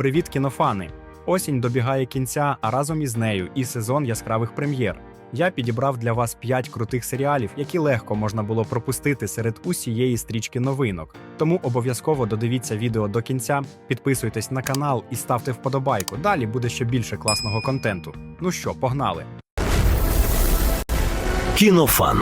Привіт, кінофани! Осінь добігає кінця, а разом із нею і сезон яскравих прем'єр. Я підібрав для вас 5 крутих серіалів, які легко можна було пропустити серед усієї стрічки новинок. Тому обов'язково додивіться відео до кінця, підписуйтесь на канал і ставте вподобайку. Далі буде ще більше класного контенту. Ну що, погнали! Кінофан.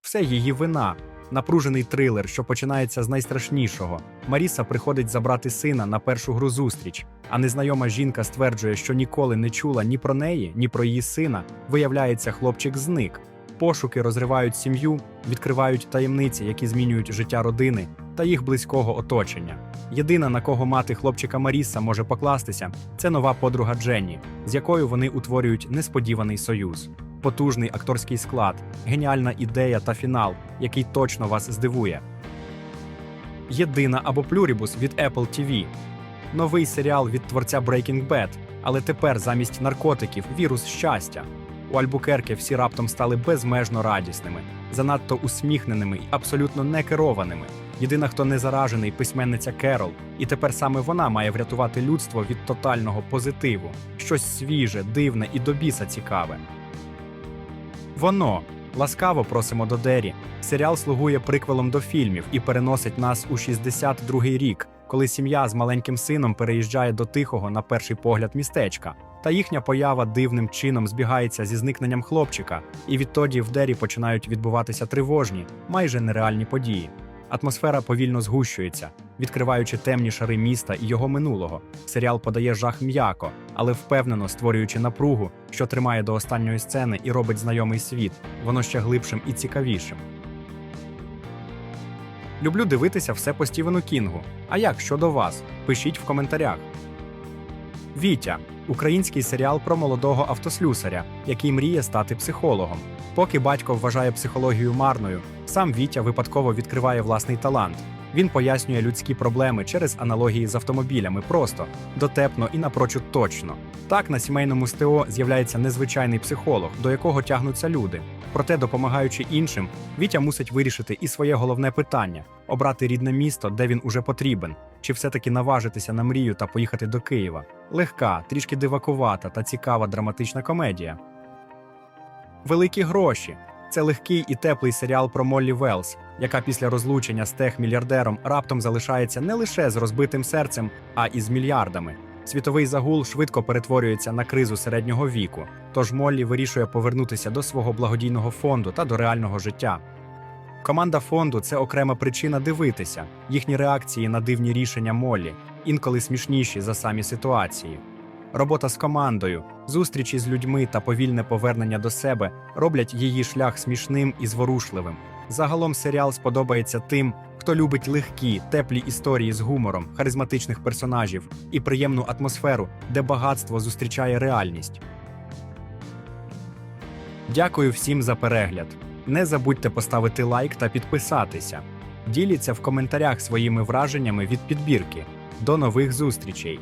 Все її вина. Напружений трилер, що починається з найстрашнішого. Маріса приходить забрати сина на першу гру зустріч, а незнайома жінка стверджує, що ніколи не чула ні про неї, ні про її сина. Виявляється, хлопчик зник. Пошуки розривають сім'ю, відкривають таємниці, які змінюють життя родини та їх близького оточення. Єдина, на кого мати хлопчика Маріса може покластися, це нова подруга Дженні, з якою вони утворюють несподіваний союз потужний акторський склад, геніальна ідея та фінал, який точно вас здивує. Єдина або Плюрібус від Apple TV. Новий серіал від творця Breaking Bad, але тепер замість наркотиків вірус щастя. У Альбукерке всі раптом стали безмежно радісними, занадто усміхненими і абсолютно не керованими. Єдина, хто не заражений, письменниця Керол, і тепер саме вона має врятувати людство від тотального позитиву, щось свіже, дивне і до біса цікаве. Воно ласкаво просимо до Дері. Серіал слугує приквелом до фільмів і переносить нас у 62-й рік, коли сім'я з маленьким сином переїжджає до тихого, на перший погляд, містечка. Та їхня поява дивним чином збігається зі зникненням хлопчика, і відтоді в Дері починають відбуватися тривожні, майже нереальні події. Атмосфера повільно згущується, відкриваючи темні шари міста і його минулого. Серіал подає жах м'яко, але впевнено створюючи напругу, що тримає до останньої сцени і робить знайомий світ, воно ще глибшим і цікавішим. Люблю дивитися все по Стівену Кінгу. А як щодо вас? Пишіть в коментарях. Вітя український серіал про молодого автослюсаря, який мріє стати психологом. Поки батько вважає психологію марною, сам Вітя випадково відкриває власний талант. Він пояснює людські проблеми через аналогії з автомобілями просто, дотепно і напрочуд точно. Так на сімейному СТО з'являється незвичайний психолог, до якого тягнуться люди. Проте, допомагаючи іншим, Вітя мусить вирішити і своє головне питання обрати рідне місто, де він уже потрібен, чи все-таки наважитися на мрію та поїхати до Києва. Легка, трішки дивакувата та цікава драматична комедія. Великі гроші. Це легкий і теплий серіал про Моллі Велс, яка після розлучення з техмільярдером раптом залишається не лише з розбитим серцем, а і з мільярдами. Світовий загул швидко перетворюється на кризу середнього віку, тож Моллі вирішує повернутися до свого благодійного фонду та до реального життя. Команда фонду це окрема причина дивитися, їхні реакції на дивні рішення Моллі, інколи смішніші за самі ситуації. Робота з командою, зустрічі з людьми та повільне повернення до себе роблять її шлях смішним і зворушливим. Загалом серіал сподобається тим, хто любить легкі, теплі історії з гумором, харизматичних персонажів і приємну атмосферу, де багатство зустрічає реальність. Дякую всім за перегляд. Не забудьте поставити лайк та підписатися. Діліться в коментарях своїми враженнями від підбірки. До нових зустрічей!